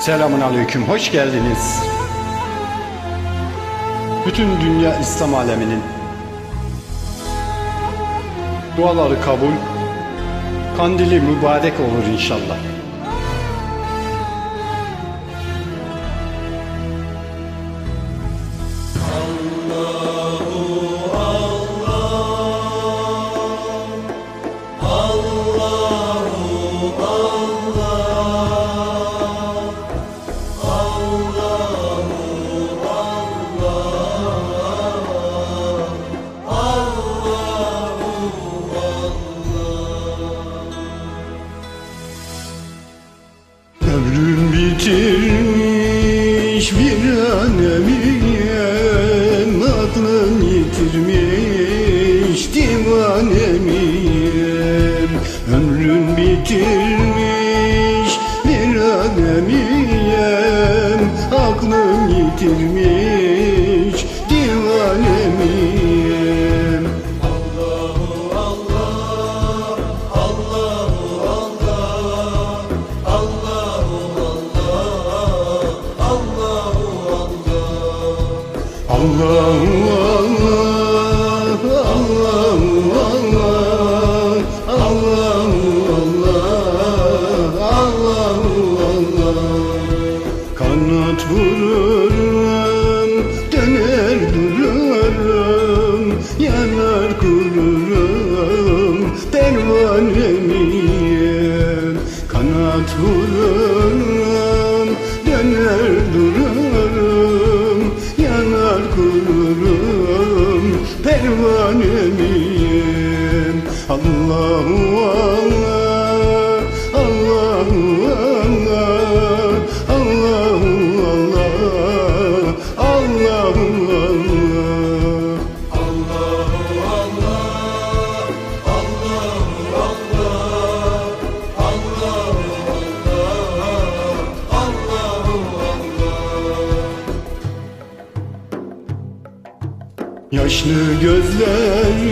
Selamun Aleyküm, hoş geldiniz. Bütün dünya İslam aleminin duaları kabul, kandili mübarek olur inşallah. Ömrüm Aklım yitirmiş divanemiyem Ömrüm bitirmiş bir anemiyem Aklım yitirmiş divanemiyem Allahu Allah, Kanat vururum, döner dururum, yanar kururum, pervanemiyim. Allahu Allah, Yaşlı gözlerim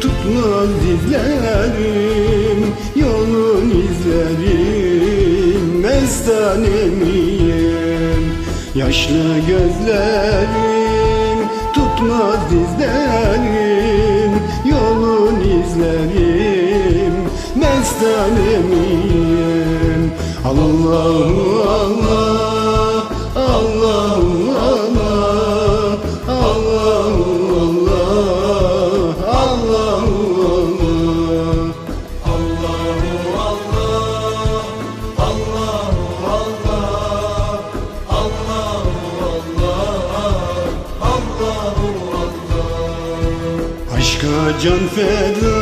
tutmaz dizlerim Yolun izlerim mestanemiyim. Yaşlı gözlerim tutmaz dizlerim Yolun izlerim mestanemiyim. Allahu Allah, Allahu Aşka can feda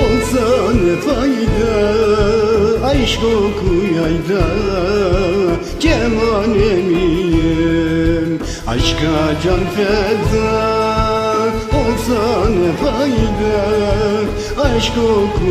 olsa ne fayda? Aşk oku yayda kemanemiyim Aşka can feda olsa ne fayda? Aşk oku